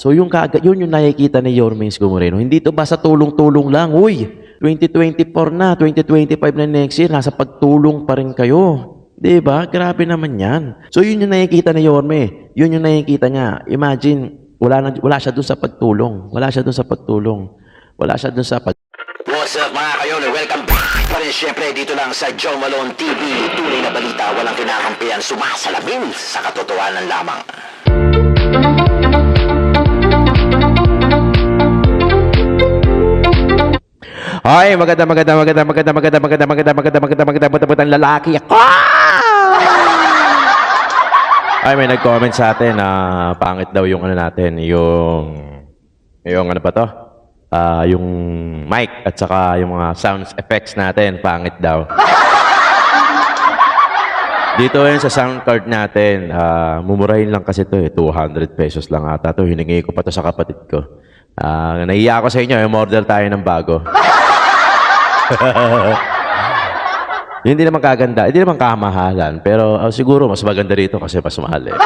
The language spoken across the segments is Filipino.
So yung kaga, yun yung nakikita ni Yorme Isko Moreno. Hindi to basta tulong-tulong lang. Uy, 2024 na, 2025 na next year, nasa pagtulong pa rin kayo. 'Di ba? Grabe naman 'yan. So yun yung nakikita ni Yorme. Yun yung nakikita niya. Imagine, wala na, wala siya doon sa pagtulong. Wala siya doon sa pagtulong. Wala siya doon sa pag What's up mga kayon? Welcome back pa rin syempre dito lang sa Joe Malone TV. Tunay na balita, walang kinakampihan, sumasalamin sa katotohanan lamang. Ay, maganda, maganda, maganda, maganda, maganda, maganda, maganda, maganda, maganda, maganda, maganda, maganda, lalaki. Ah! Ay, may nag-comment sa atin na pangit daw yung ano natin, yung, yung ano pa to? Ah, yung mic at saka yung mga sound effects natin, pangit daw. Dito yun sa sound card natin, ah, mumurahin lang kasi to eh, 200 pesos lang ata to. Hiningi ko pa to sa kapatid ko. Ah, nahiya ako sa inyo, umorder tayo ng bago. Hindi naman kaganda, hindi naman kamahalan, pero ah, siguro mas maganda rito kasi mas mahal eh.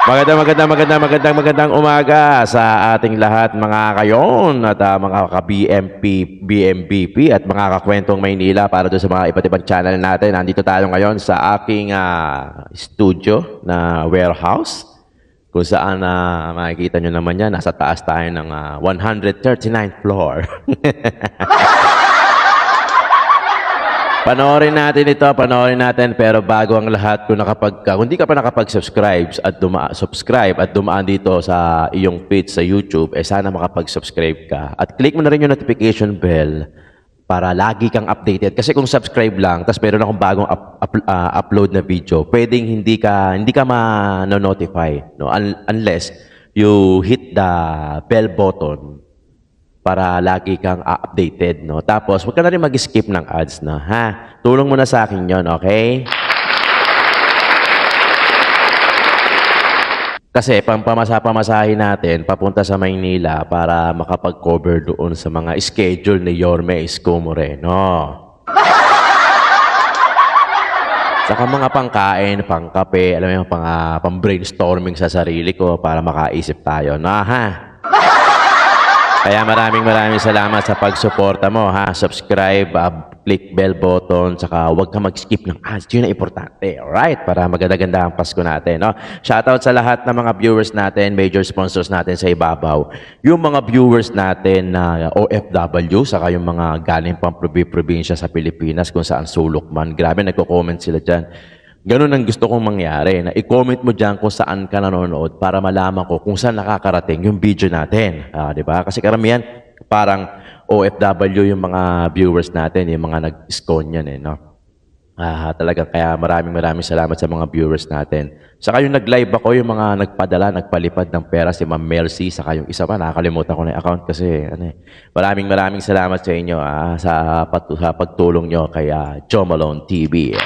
Magandang, magandang, magandang, magandang, magandang umaga sa ating lahat mga kayon at ah, mga ka-BMP, BMBP at mga kakwentong Maynila para doon sa mga iba't ibang channel natin. Nandito tayo ngayon sa aking ah, studio na warehouse kung saan na makikita nyo naman yan, nasa taas tayo ng ah, 139th floor. Panoorin natin ito, panoorin natin. Pero bago ang lahat, kung, nakapag, kung hindi ka pa nakapag-subscribe at, duma, subscribe at dumaan dito sa iyong feed sa YouTube, eh sana makapag-subscribe ka. At click mo na rin yung notification bell para lagi kang updated. Kasi kung subscribe lang, tapos meron akong bagong up- up- ah, upload na video, pwedeng hindi ka hindi ka ma-notify, no? Un- unless you hit the bell button para lagi kang updated, no? Tapos, huwag ka na rin mag-skip ng ads, no? Ha? Tulong mo na sa akin yon, okay? Kasi pampamasa-pamasahin natin papunta sa Maynila para makapag-cover doon sa mga schedule ni Yorme Isko Moreno. Saka mga pangkain, pangkape, alam mo yung pang, ah, pang-brainstorming sa sarili ko para makaisip tayo. Na ha? Kaya maraming maraming salamat sa pagsuporta mo ha. Subscribe, ah, click bell button, saka huwag ka mag-skip ng ads. Yun ang importante. Alright? Para maganda-ganda ang Pasko natin. No? Shoutout sa lahat ng mga viewers natin, major sponsors natin sa ibabaw. Yung mga viewers natin na OFW, saka yung mga galing pang probi-probinsya sa Pilipinas kung saan sulok man. Grabe, nagko-comment sila dyan. Ganun ang gusto kong mangyari. Na i-comment mo dyan kung saan ka nanonood para malaman ko kung saan nakakarating yung video natin. Ah, di ba? Kasi karamihan, parang OFW yung mga viewers natin, yung mga nag-scone yan eh, no? Ah, talaga kaya maraming maraming salamat sa mga viewers natin. Saka yung nag-live ako, yung mga nagpadala, nagpalipad ng pera si Ma'am Mercy, saka yung isa pa, nakakalimutan ko na yung account kasi ano eh. Maraming maraming salamat sa inyo ah, sa, pat- sa pagtulong nyo kay ah, Joe Malone TV.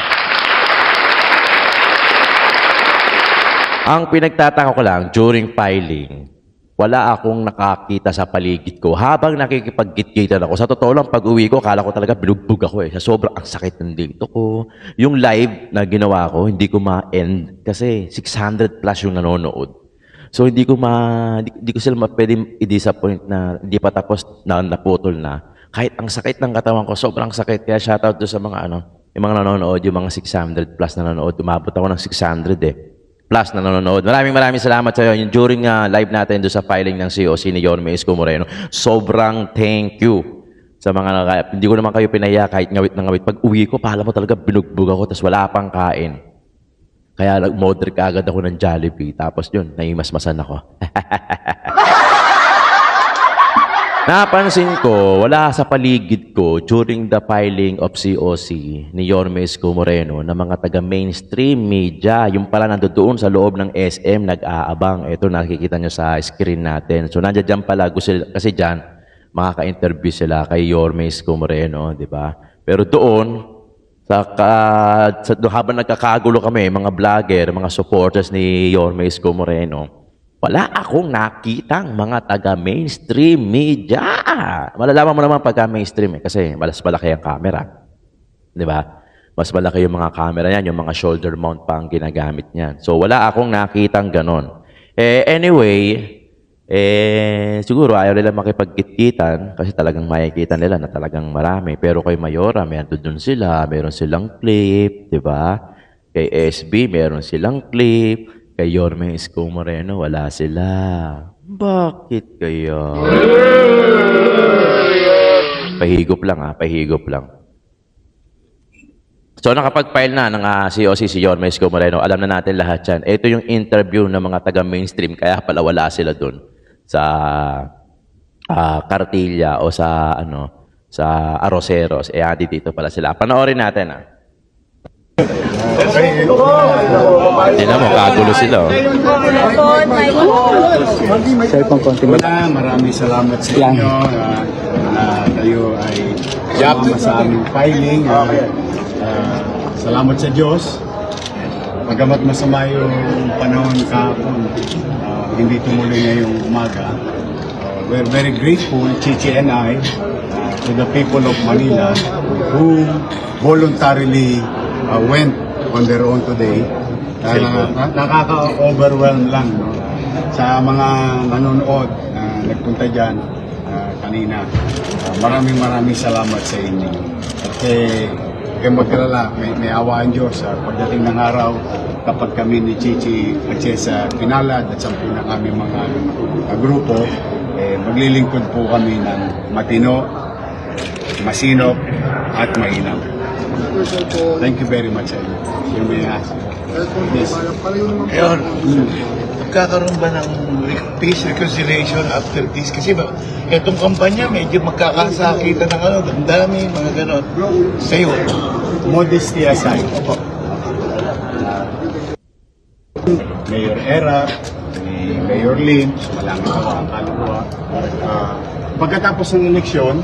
Ang pinagtataka ko lang, during filing, wala akong nakakita sa paligid ko. Habang nakikipag-git-gitan ako, sa totoo lang, pag uwi ko, kala ko talaga binugbog ako eh. Sa sobrang ang sakit ng dito ko. Yung live na ginawa ko, hindi ko ma-end kasi 600 plus yung nanonood. So hindi ko ma hindi, hindi ko sila ma, pwede i-disappoint na hindi pa tapos na naputol na. Kahit ang sakit ng katawan ko, sobrang sakit. Kaya shoutout doon sa mga ano, yung mga nanonood, yung mga 600 plus na nanonood. Umabot ako ng 600 eh plus na nanonood. Maraming maraming salamat sa iyo. During uh, live natin doon sa filing ng COC ni Yorme Isko Moreno, sobrang thank you sa mga naka, hindi ko naman kayo pinaya kahit ngawit na ngawit. Pag uwi ko, pala mo talaga binugbog ako tapos wala pang kain. Kaya nag-order ka agad ako ng Jollibee. Tapos yun, naimasmasan ako. Napansin ko, wala sa paligid ko during the filing of COC ni Yorme Isko Moreno na mga taga-mainstream media, yung pala nandoon sa loob ng SM, nag-aabang. Ito nakikita nyo sa screen natin. So nandiyan dyan pala, kasi dyan, makaka-interview sila kay Yorme Isko Moreno, di ba? Pero doon, sa, ka, sa habang nagkakagulo kami, mga vlogger, mga supporters ni Yorme Isko Moreno, wala akong nakitang mga taga-mainstream media. Malalaman mo naman pagka mainstream eh, kasi malas malaki ang camera. Di ba? Mas malaki yung mga camera yan, yung mga shoulder mount pa ang ginagamit niyan. So wala akong nakitang ganon. Eh, anyway, eh, siguro ayaw nila makipagkitkitan kasi talagang makikita nila na talagang marami. Pero kay Mayora, meron doon sila, meron silang clip, di ba? Kay SB, meron silang clip. Kay Yorme Isko Moreno, wala sila. Bakit kaya? Pahigop lang ha, pahigop lang. So nakapag-file na ng ah, COC si Yorme Isko Moreno. Alam na natin lahat yan. Ito yung interview ng mga taga-mainstream kaya pala wala sila doon sa ah, Cartilla o sa ano sa Arroceros. Eh adi dito pala sila. Panoorin natin ah. Tingnan mo, kagulo sila. Oh. Wala, maraming salamat sa inyo ah, na kayo ay sumama sa aming filing. Ah, salamat sa Diyos. Pagamat masama yung panahon kahapon, ah, hindi tumuloy na yung umaga. Ah, we're very grateful, Chichi and I, ah, to the people of Manila who voluntarily ah, went on their own today. Na- nakaka-overwhelm lang no? sa mga nanonood na nagpunta dyan ah, kanina. Ah, maraming maraming salamat sa inyo. At eh, kayo magkalala, may, may awa ang Diyos sa pagdating ng araw kapag kami ni Chichi at siya sa pinalad at sampu ng aming mga ah, grupo, eh, maglilingkod po kami ng matino, masinop at mainam. Thank you very much inyo. You may ask. Yes. Ngayon, magkakaroon ba ng peace reconciliation after this? Kasi ba, itong kampanya medyo magkakasakitan ng ano, damdami, mga ganon. Sa'yo, modesty aside, Mayor Era, ni Mayor Lim, malangit ako ang kaluluwa. Ah, pagkatapos ng eleksyon,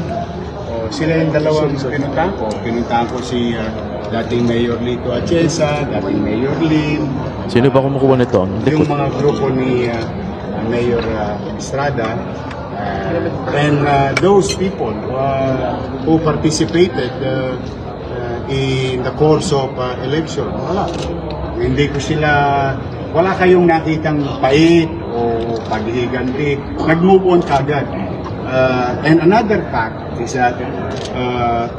sila yung dalawang pinuntahan ko. Pinuntahan ko si ah, dating Mayor Lito Atienza, dating Mayor Lim, Sino ba kumukuha nito? Yung likod. mga grupo ni ah, Mayor ah, Estrada ah, and ah, those people ah, who participated ah, ah, in the course of ah, election wala hindi ko sila wala kayong nakitang pait o paghihiganti nag-move on kagad Ah, and another fact is that ah,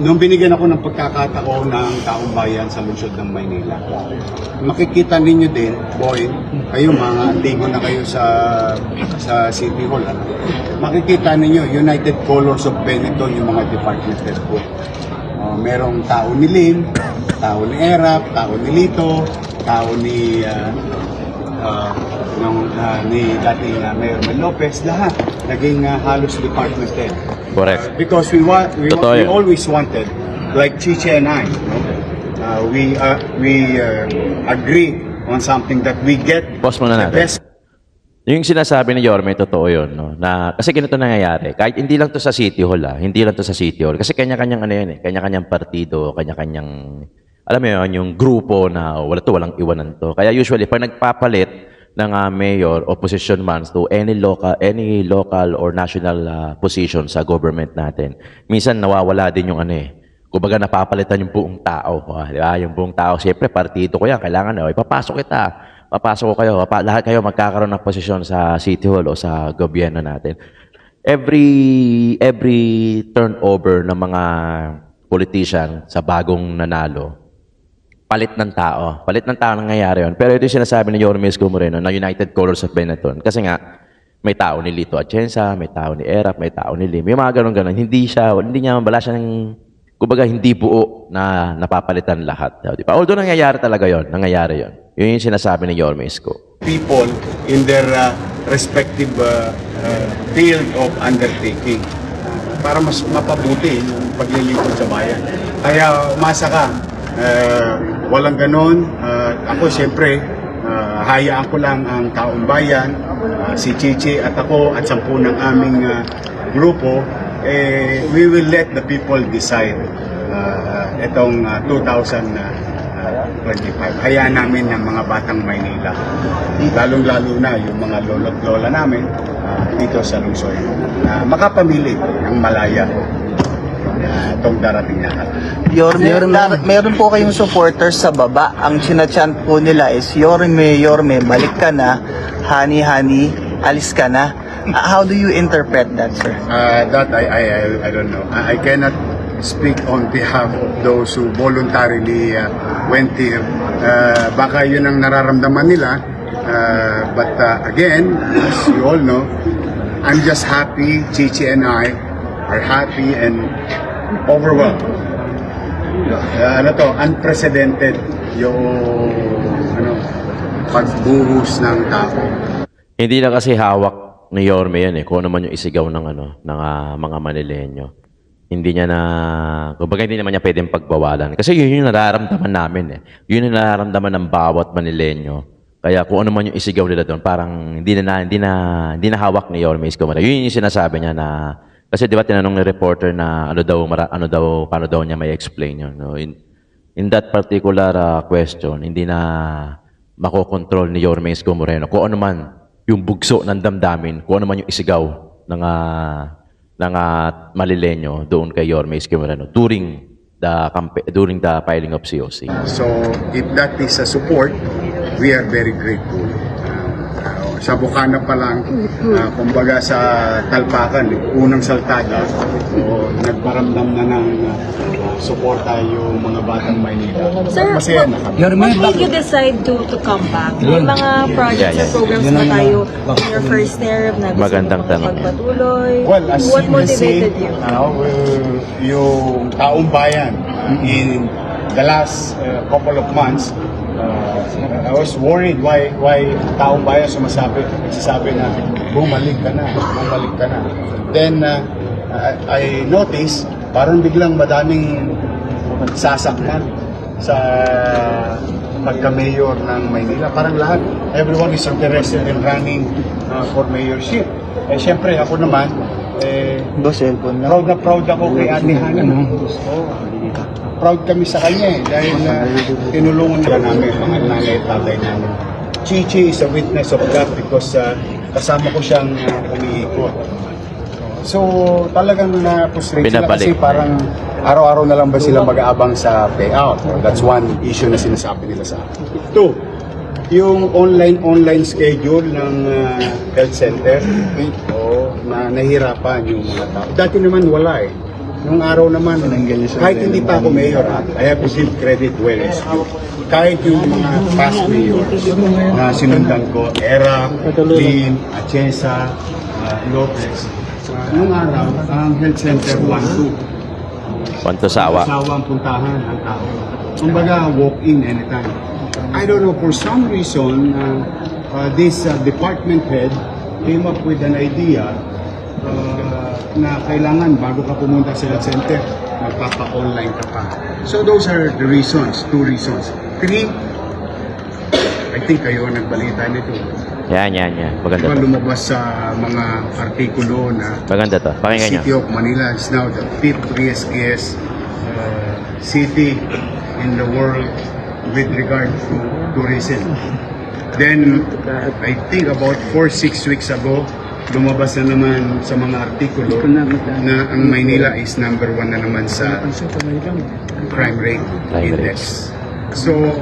Nung binigyan ako ng pagkakataon ng taong bayan sa lungsod ng Maynila, makikita ninyo din, boy, kayo mga antigo na kayo sa sa City Hall, ano? makikita ninyo, United Colors of Benetton, yung mga department head po. Uh, merong tao ni Lim, tao ni Erap, tao ni Lito, tao ni ah, ah, ng, ah, ni dating uh, Mayor Mel Lopez, lahat naging ah, halos department head. Correct. Because we want, we, Totoo we always wanted, like Chiche and I, no? uh, we uh, we uh, agree on something that we get Pause muna the natin. best Yung sinasabi ni Yorme, totoo yun. No? Na, kasi ganito nangyayari. Kahit hindi lang to sa City Hall, ah. hindi lang to sa City Hall. Kasi kanya-kanyang ano yan eh. Kanya-kanyang partido, kanya-kanyang, alam mo yun, yung grupo na oh, wala to, walang iwanan to. Kaya usually, pag nagpapalit ng ah, mayor o position man to any local any local or national ah, position sa government natin, minsan nawawala din yung ano eh. Kumbaga napapalitan yung buong tao. ah, di ba? Yung buong tao, siyempre partido ko yan, kailangan na, ipapasok kita papasok ko kayo, pa, lahat kayo magkakaroon ng posisyon sa City Hall o sa gobyerno natin. Every every turnover ng mga politician sa bagong nanalo, palit ng tao. Palit ng tao nangyayari yun. Pero ito yung sinasabi ni Yorme Isko Moreno na United Colors of Benetton. Kasi nga, may tao ni Lito Atienza, may tao ni Erap, may tao ni Lim. Yung mga ganun-ganun. Hindi siya, hindi niya, wala siya ng, kumbaga, hindi buo na napapalitan lahat. Di ba? Although nangyayari talaga yon nangyayari yon Yun yung sinasabi ni Yorme Isko. people in their uh, respective uh, uh, field of undertaking para mas mapabuti yung paglilingkod sa bayan. Kaya umasa ka, uh, walang ganon. Uh, ako siyempre, uh, hayaan ko lang ang taong bayan, uh, si Chichi at ako at sampu ng aming uh, grupo, eh, we will let the people decide uh, itong uh, 2000 na 25. Hayaan namin ng mga batang Maynila. Lalong-lalo na yung mga lolo't lola namin ah, dito sa lungsod na makapamili ng malaya. Ah, itong darating na araw. Yorme, dar- meron po kayong supporters sa baba. Ang sinachant po nila is, Yorme, Yorme, balik ka na. Honey, honey, alis ka na. Uh, how do you interpret that, sir? Uh, that I, I, I, I don't know. I, I cannot speak on behalf of those who voluntarily uh, went here. Uh, baka yun ang nararamdaman nila. Uh, but uh, again, as you all know, I'm just happy, Chichi and I are happy and overwhelmed. Uh, ano to, unprecedented yung ano, pagbuhos ng tao. Hindi na kasi hawak ni Yorme yan eh, kung ano man yung isigaw ng, ano, ng ah, mga Manileño. Hindi niya na, kumbaga hindi naman niya pwedeng pagbawalan. Kasi yun yung nararamdaman namin eh. Yun yung nararamdaman ng bawat Manileño. Kaya kung ano man yung isigaw nila doon, parang hindi na, hindi na, hindi na hawak ni Yorme Isko Moreno. Yun yung sinasabi niya na, kasi di ba tinanong ni reporter na ano daw, mara, ano daw, paano daw niya may explain yun. No? In, in that particular ah, question, hindi na makokontrol ni Yorme Isko Moreno kung ano man yung bugso ng damdamin, kung ano man yung isigaw ng uh, ng ah, Malilenyo doon kay Yorme Isko Moreno during the during the filing of COC. So, if that is a support, we are very grateful. Sa Bukana pa lang, uh, kumbaga sa Talpakan, unang saltada, so, nagparamdam na ng uh, suporta yung mga batang Maynila. Sir, Masaya na kami. What made you decide to to come back? May mga projects Yeah, or yeah. programs ba tayo in your first term na gusto Magandang mo tanong yan. Well, as What you motivated you? uh, yung taong bayan in the last uh, couple of months, I was worried why why taong bayan sumasabi, nagsasabi na bumalik ka na, bumalik ka na. Then uh, I, I noticed parang biglang madaming sasaktan sa pagka-mayor ng Maynila. Parang lahat, everyone is interested in running uh, for mayorship. Eh, syempre, ako naman, eh, Boss, cellphone na. proud na proud ako kay Ate Hana. Oh, proud kami sa kanya eh, dahil uh, tinulungan niya namin, mga nanay at tatay namin. Chichi is a witness of that because uh, kasama ko siyang uh, umiikot. So, talagang na-frustrate sila kasi parang araw-araw na lang ba sila mag-aabang sa payout. That's one issue na sinasabi nila sa akin. Two, yung online-online schedule ng uh, health center, oh, na nahirapan yung mga tao. Dati naman wala eh. Nung araw naman, kahit hindi pa ako mayor, ah, I have to give credit where it's due. Kahit yung mga past mayors na sinundan ko, Era, Lin, Achesa, uh, Lopez, uh, nung araw, ang health center 1-2. Pantusawa. Sawang puntahan ang tao. Kumbaga, walk-in anytime. I don't know, for some reason, uh, uh, this uh, department head came up with an idea uh, na kailangan bago ka pumunta sa health center, magpapa-online ka pa. So those are the reasons, two reasons. Three, I think kayo ang nagbalita nito. Yan, yan, yan. Maganda Diba to. lumabas sa mga artikulo na Maganda to. Pakinggan nyo. City of Manila is now the fifth riskiest uh, city in the world with regard to tourism. Then, I think about 4-6 weeks ago, lumabas na naman sa mga artikulo na ang Maynila is number one na naman sa crime rate index. So,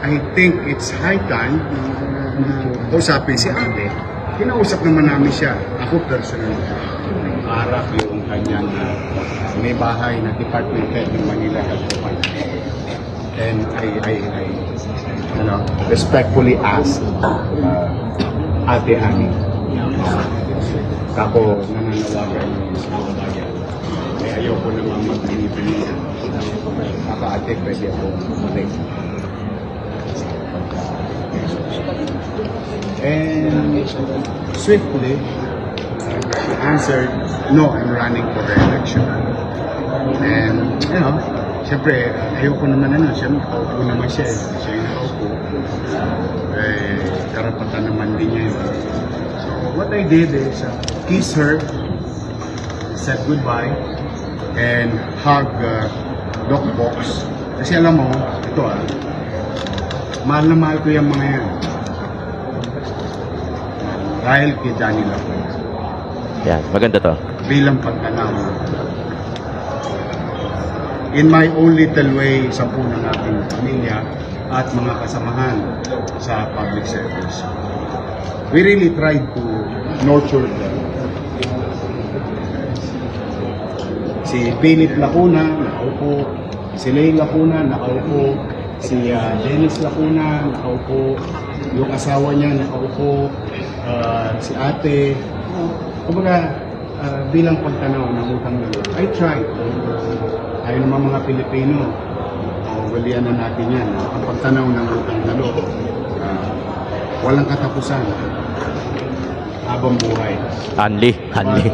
I think it's high time na usapin si ate. Kinausap naman namin siya. Ako personal. Harap yung kanyang uh, may bahay na department head ng Manila Health Department. And I, I, I you know, respectfully ask uh, Ate Ani. Ako nananawagan sa mga bayan. Eh, ayoko naman mag-binibili. Baka ate, pwede ako bumalik. And swiftly, she answered, no, I'm running for re-election. And, you know, siyempre, ayoko naman ano, siyempre, nakaupo naman siya eh. Siya yung nakaupo. Eh, karapatan naman din niya yun. What I did is, uh, kiss her, said goodbye, and hug uh, Doc Box. Kasi alam mo, ito ah, mahal na mahal ko yung mga yan. Dahil kay Danny Lacuna. Yan, maganda to. Bilang pagkanaw. in my own little way sa po ng ating pamilya at mga kasamahan sa public service. We really tried to nurture them. Si Philip Lacuna, nakaupo. Si Lay Lacuna, nakaupo. Si ah, Dennis Lacuna, nakaupo. Yung asawa niya, nakaupo. Ah, si ate. Kumbaga, ah, bilang pagtanaw ng utang na loob, I tried. Tayo naman mga Pilipino, uh, walian na natin yan. Ang pagtanaw ng utang na loob, ah, walang katapusan habang buhay. Hanli, hanli.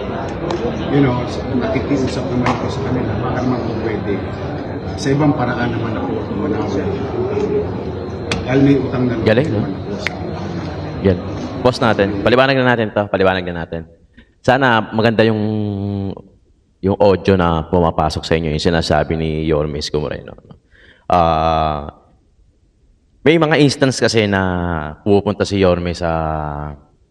you know, nakikiusap naman ako sa kanila, baka naman kung pwede. Sa ibang paraan naman ako manawi. Dahil may utang na loob Galing, no? Yan. Post natin. Paliwanag na natin to. Paliwanag na natin. Sana maganda yung yung audio na pumapasok sa inyo, yung sinasabi ni Yormes Moreno. no? Ah, may mga instance kasi na pupunta si Yorme sa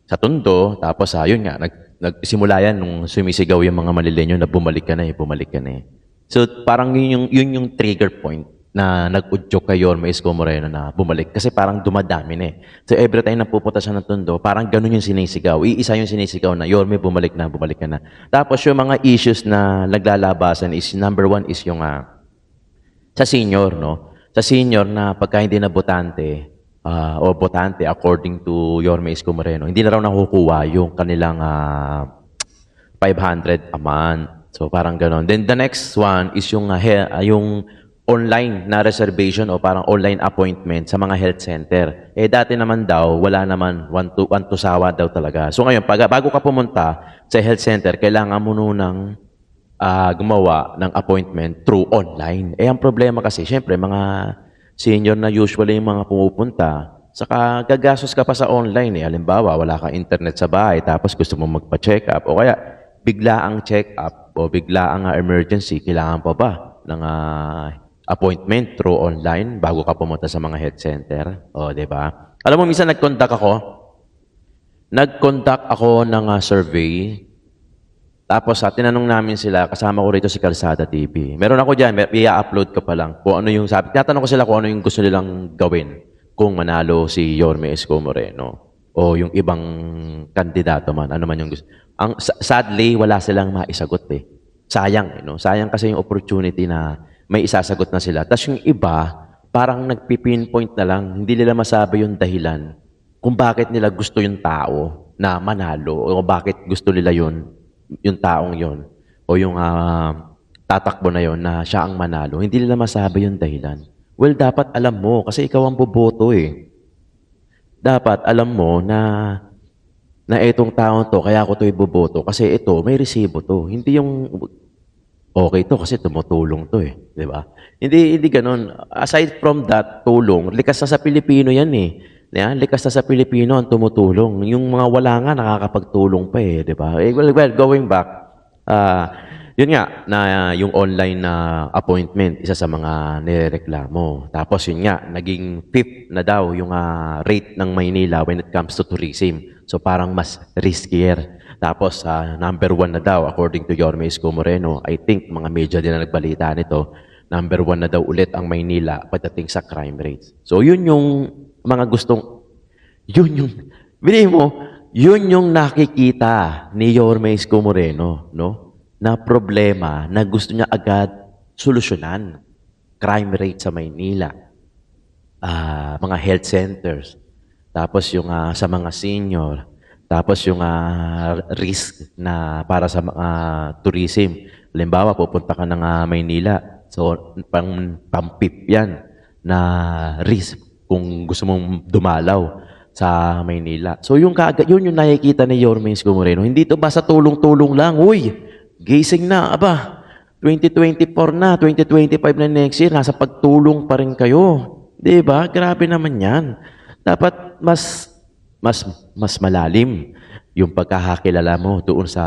sa Tondo, tapos ayun nga, nag, nagsimula yan nung sumisigaw yung mga malilenyo na bumalik ka na eh, bumalik ka na eh. So parang yun yung, yun yung trigger point na nag-udyok kay Yorme Isko Moreno na bumalik. Kasi parang dumadami na eh. So every time na pupunta siya ng Tondo, parang ganun yung sinisigaw. Iisa yung sinisigaw na, Yorme, bumalik na, bumalik ka na. Tapos yung mga issues na naglalabasan is, number one is yung ah, sa senior, no? Sa senior na pagka hindi na botante, ah, o botante according to Yorme Isko Moreno, hindi na raw nakukuha yung kanilang ah, 500 a month. So parang ganon. Then the next one is yung ah, yung online na reservation o parang online appointment sa mga health center. Eh dati naman daw, wala naman one to, one to sawa daw talaga. So ngayon, pag, bago ka pumunta sa health center, kailangan mo nunang ah, gumawa ng appointment through online. Eh, ang problema kasi, syempre, mga senior na usually yung mga pumupunta, saka gagastos ka pa sa online. Eh. Halimbawa, wala kang internet sa bahay, tapos gusto mo magpa-check up, o kaya bigla ang check up, o bigla ang ah, emergency, kailangan pa ba ng ah, appointment through online bago ka pumunta sa mga health center? O, di ba? Alam mo, minsan nag-contact ako, nag-contact ako ng ah, survey tapos sa tinanong namin sila, kasama ko rito si Kalsada TV. Meron ako may- i-upload ko pa lang. Kung ano yung sabi. Tinatanong ko sila kung ano yung gusto nilang gawin kung manalo si Yorme Esco Moreno o yung ibang kandidato man, ano man yung gusto. Ang, sa- sadly, wala silang maisagot eh. Sayang, eh, no? Sayang kasi yung opportunity na may isasagot na sila. Tapos yung iba, parang nagpipinpoint na lang, hindi nila masabi yung dahilan kung bakit nila gusto yung tao na manalo o bakit gusto nila yun yung taong yon o yung ah, tatakbo na yon na siya ang manalo, hindi nila masabi yung dahilan. Well, dapat alam mo kasi ikaw ang boboto eh. Dapat alam mo na na itong taong to, kaya ako to iboboto kasi ito, may resibo to. Hindi yung okay to kasi tumutulong to eh. Di ba? Hindi, hindi ganun. Aside from that, tulong, likas na sa Pilipino yan eh. Yan, likas na sa Pilipino ang tumutulong. Yung mga wala nga, nakakapagtulong pa eh. Di ba? Eh, well, well, going back, ah, yun nga, na yung online na appointment, isa sa mga nireklamo. Tapos yun nga, naging fifth na daw yung ah, rate ng Maynila when it comes to tourism. So parang mas riskier. Tapos ah, number one na daw, according to Yorme Isko Moreno, I think mga media din na nagbalita nito, number one na daw ulit ang Maynila pagdating sa crime rates. So yun yung mga gustong, yun yung, bilhin mo, yun yung nakikita ni Yorme Isko Moreno, no? Na problema na gusto niya agad solusyonan. Crime rate sa Maynila, ah, mga health centers, tapos yung ah, sa mga senior, tapos yung ah, risk na para sa mga tourism. Halimbawa, pupunta ka ng ah, Maynila, so pang pampip yan na risk kung gusto mong dumalaw sa Maynila. So yung kaagad, yun yung nakikita ni Yorme Isko Moreno. Hindi to basta tulong-tulong lang. Uy, gising na, aba, 2024 na, 2025 na next year, nasa pagtulong pa rin kayo. Di ba? Grabe naman yan. Dapat mas mas mas malalim yung pagkakakilala mo doon sa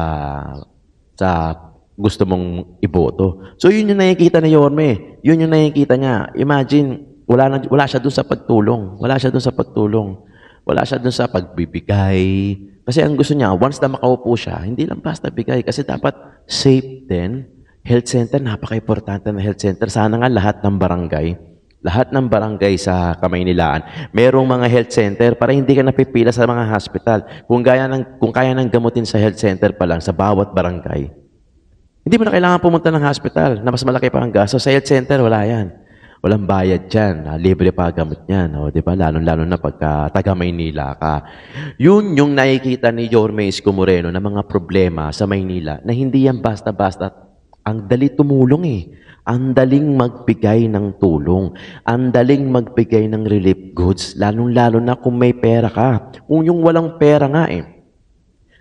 sa gusto mong iboto. So yun yung nakikita ni Yorme. Yun yung nakikita niya. Imagine, wala, na, wala siya doon sa pagtulong. Wala siya doon sa pagtulong. Wala siya doon sa pagbibigay. Kasi ang gusto niya, once na makaupo siya, hindi lang basta bigay. Kasi dapat safe din, Health center, napaka-importante na health center. Sana nga lahat ng barangay, lahat ng barangay sa Kamaynilaan, merong mga health center para hindi ka napipila sa mga hospital. Kung, gaya ng, kung kaya ng gamutin sa health center pa lang sa bawat barangay, hindi mo na kailangan pumunta ng hospital na mas malaki pa ang gasto. Sa health center, wala yan. Walang bayad dyan. Ah, libre pa gamot yan. O, di ba? Lalo-lalo na pagka taga Maynila ka. Yun yung nakikita ni Yorme Isko na mga problema sa Maynila na hindi yan basta-basta. Ang dali tumulong eh. Ang daling magbigay ng tulong. Ang daling magbigay ng relief goods. Lalong-lalo na kung may pera ka. Kung yung walang pera nga eh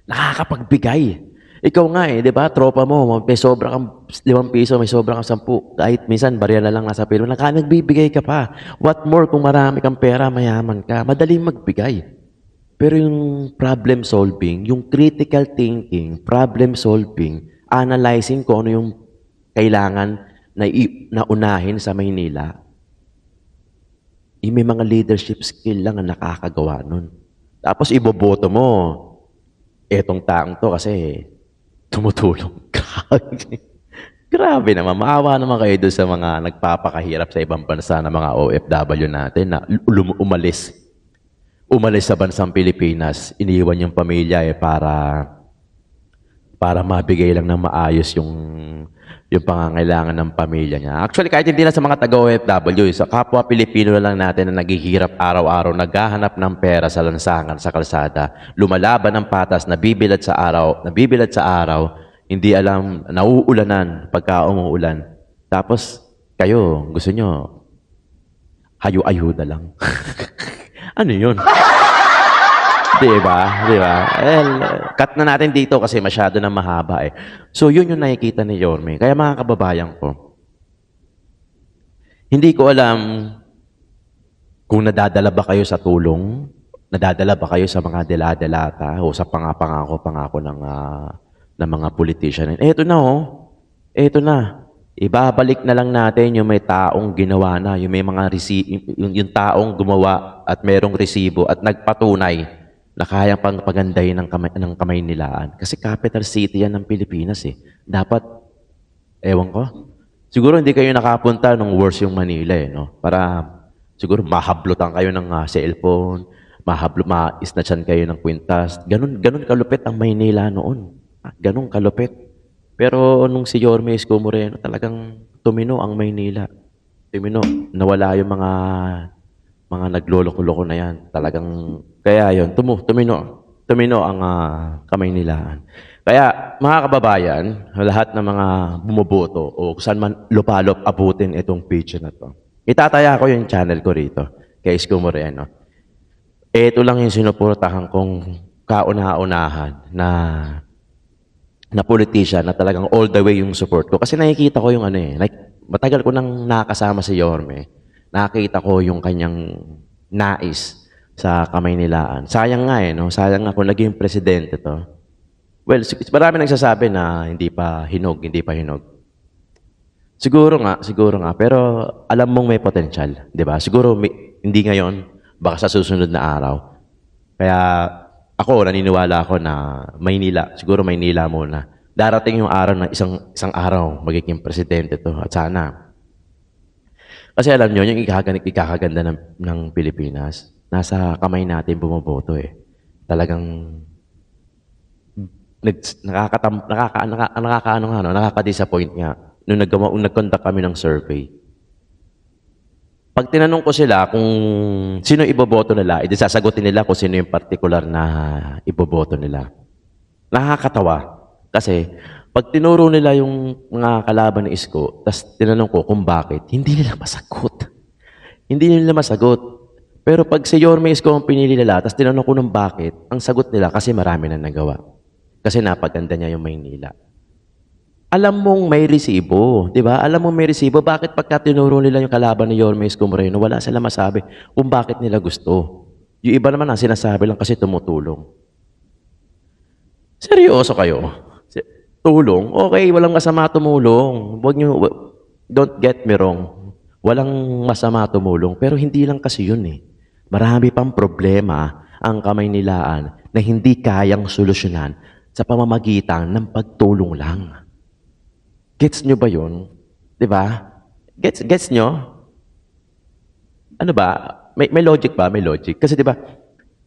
nakakapagbigay. Ikaw nga eh, di ba? Tropa mo, may sobra kang limang piso, may sobra kang sampu. Kahit minsan, barya na lang nasa pilo. Naka, nagbibigay ka pa. What more kung marami kang pera, mayaman ka. Madaling magbigay. Pero yung problem solving, yung critical thinking, problem solving, analyzing kung ano yung kailangan na, i- na unahin sa Maynila, eh, may mga leadership skill lang ang nakakagawa nun. Tapos iboboto mo, etong taong to kasi tumutulong. Grabe naman. Maawa naman kayo doon sa mga nagpapakahirap sa ibang bansa na mga OFW natin na umalis. Umalis sa bansang Pilipinas. Iniwan yung pamilya eh para para mabigay lang ng maayos yung yung pangangailangan ng pamilya niya. Actually, kahit hindi na sa mga taga-OFW, sa kapwa Pilipino na lang natin na naghihirap araw-araw, naghahanap ng pera sa lansangan, sa kalsada, lumalaban ng patas, nabibilad sa araw, nabibilad sa araw, hindi alam, nauulanan pagka umuulan. Tapos, kayo, gusto nyo, hayo-ayuda lang. ano yun? Di ba? Di ba? Well, cut na natin dito kasi masyado na mahaba eh. So, yun yung nakikita ni Yorme. Kaya mga kababayan ko, hindi ko alam kung nadadala ba kayo sa tulong, nadadala ba kayo sa mga dela-delata o sa pangapangako-pangako ng, ah, ng mga politician. Eto na oh, eto na. Ibabalik na lang natin yung may taong ginawa na, yung may mga resi- yung, yung taong gumawa at merong resibo at nagpatunay na kayang pang ng kamay, ng kamay nilaan. Kasi capital city yan ng Pilipinas eh. Dapat, ewan ko, siguro hindi kayo nakapunta nung worse yung Manila eh, no? Para siguro mahablutan kayo ng ah, cellphone, mahablo, ma-isnatchan kayo ng kwintas. Ganun, ganun kalupit ang Maynila noon. Ah, Ganun kalupit. Pero nung si Yorme Isko Moreno, talagang tumino ang Maynila. Tumino. Nawala yung mga mga nagloloko-loko na yan. Talagang, kaya yon tumu, tumino. Tumino ang ah, kamay nilaan. Kaya, mga kababayan, lahat ng mga bumoboto o saan man lupalop abutin itong picture na to. Itataya ko yung channel ko rito, kay Isko Moreno. Ito lang yung sinuportahan kong kauna-unahan na na politician na talagang all the way yung support ko. Kasi nakikita ko yung ano eh, like, matagal ko nang nakasama si Yorme. Nakita ko yung kanyang nais sa kamay nilaan. Sayang nga eh, no? Sayang nga kung naging presidente to. Well, marami nagsasabi na hindi pa hinog, hindi pa hinog. Siguro nga, siguro nga. Pero alam mong may potential, di ba? Siguro may- hindi ngayon, baka sa susunod na araw. Kaya ako, naniniwala ako na Maynila, siguro Maynila muna. Darating yung araw na isang, isang araw magiging presidente to. At sana. Kasi alam nyo, yung ikakaganda ng, ng Pilipinas, nasa kamay natin bumoboto eh. Talagang nag, nakakatam, nakaka, nakaka, nakaka, ano nga, no? nakaka-disappoint nga. Nung nung nag-conduct kami ng survey, pag tinanong ko sila kung sino iboboto nila, edi sasagutin nila kung sino yung particular na iboboto nila. Nakakatawa. Kasi, pag tinuro nila yung mga kalaban ni Isko, tapos tinanong ko kung bakit, hindi nila masagot. Hindi nila masagot. Pero pag si Yorme Isko ang pinili nila, tapos tinanong ko ng bakit, ang sagot nila kasi marami na nagawa. Kasi napaganda niya yung Maynila. Alam mong may resibo, di ba? Alam mong may resibo, bakit pagka tinuro nila yung kalaban ni Yorme Isko Moreno, wala sila masabi kung bakit nila gusto. Yung iba naman ang sinasabi lang kasi tumutulong. Seryoso kayo? Tulong? Okay, walang masama tumulong. Huwag nyo, don't get me wrong. Walang masama tumulong, pero hindi lang kasi yun eh. Marami pang problema ang kamay nilaan na hindi kayang solusyonan sa pamamagitan ng pagtulong lang. Gets nyo ba yun? Di ba? Gets, gets nyo? Ano ba? May, may logic ba? May logic. Kasi di ba,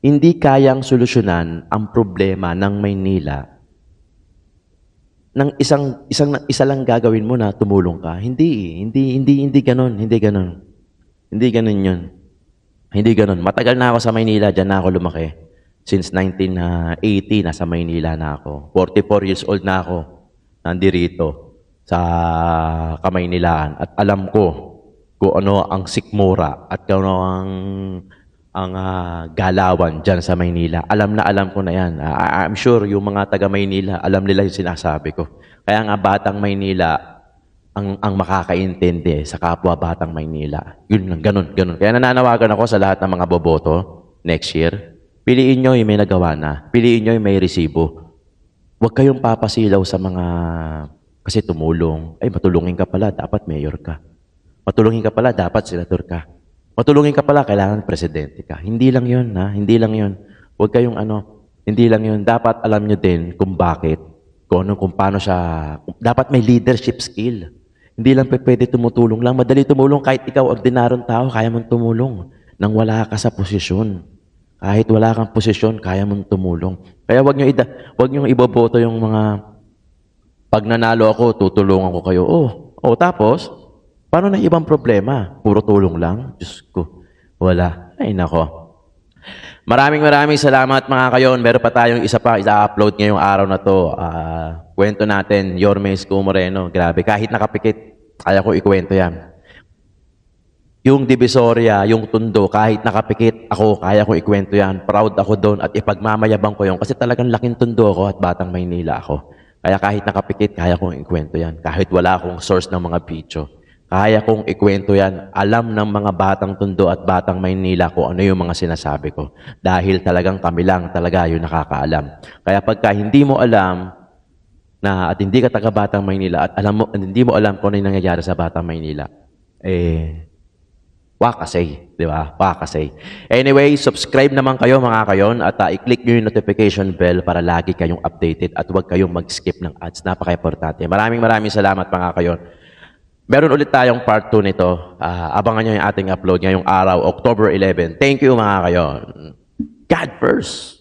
hindi kayang solusyonan ang problema ng Maynila ng isang isang isa lang gagawin mo na tumulong ka. Hindi, eh. hindi hindi hindi ganoon, hindi ganoon. Hindi ganoon 'yun. Hindi ganoon. Matagal na ako sa Maynila, diyan na ako lumaki. Since 1980 nasa Maynila na ako. 44 years old na ako. Nandirito sa Kamaynilaan at alam ko kung ano ang sikmura at kung ano ang ang ah, galawan dyan sa Maynila. Alam na alam ko na yan. Ah, I'm sure yung mga taga Maynila, alam nila yung sinasabi ko. Kaya nga batang Maynila, ang, ang makakaintindi sa kapwa batang Maynila. Yun lang, ganun, ganun. Kaya nananawagan ako sa lahat ng mga boboto next year. Piliin nyo yung may nagawa na. Piliin nyo yung may resibo. Huwag kayong papasilaw sa mga kasi tumulong. Ay, matulungin ka pala, dapat mayor ka. Matulungin ka pala, dapat senador ka. Matulungin ka pala, kailangan presidente ka. Hindi lang yun, ha? Hindi lang yun. Huwag kayong ano, hindi lang yun. Dapat alam nyo din kung bakit, kung ano, kung paano siya, dapat may leadership skill. Hindi lang pwede tumutulong lang. Madali tumulong kahit ikaw, ordinaryong tao, kaya mong tumulong nang wala ka sa posisyon. Kahit wala kang posisyon, kaya mong tumulong. Kaya wag nyo, ida, wag nyo iboboto yung mga pag nanalo ako, tutulungan ko kayo. Oh, oh tapos, paano na ibang problema? Puro tulong lang? Diyos ko, wala. Ay, nako. Maraming maraming salamat mga kayon. Meron pa tayong isa pa, isa-upload ngayong araw na to. Ah, kwento natin, Yorme Isko Moreno. Grabe, kahit nakapikit, kaya ko ikwento yan. Yung Divisoria, yung Tundo, kahit nakapikit ako, kaya ko ikwento yan. Proud ako doon at ipagmamayabang ko yun. Kasi talagang laking Tundo ako at Batang Maynila ako. Kaya kahit nakapikit, kaya kong ikwento yan. Kahit wala akong source ng mga video. Kaya kong ikwento yan. Alam ng mga Batang Tundo at Batang Maynila kung ano yung mga sinasabi ko. Dahil talagang kami lang talaga yung nakakaalam. Kaya pagka hindi mo alam, na at hindi ka taga Batang Maynila at alam mo hindi mo alam kung ano yung nangyayari sa Batang Maynila, eh wakasay, di ba? Wakasay. Anyway, subscribe naman kayo mga kayon at uh, i-click nyo yung notification bell para lagi kayong updated at huwag kayong mag-skip ng ads. Napaka-importante. Maraming maraming salamat mga kayon. Meron ulit tayong part 2 nito. Ah, abangan nyo yung ating upload ngayong araw, October 11. Thank you mga kayon. God first.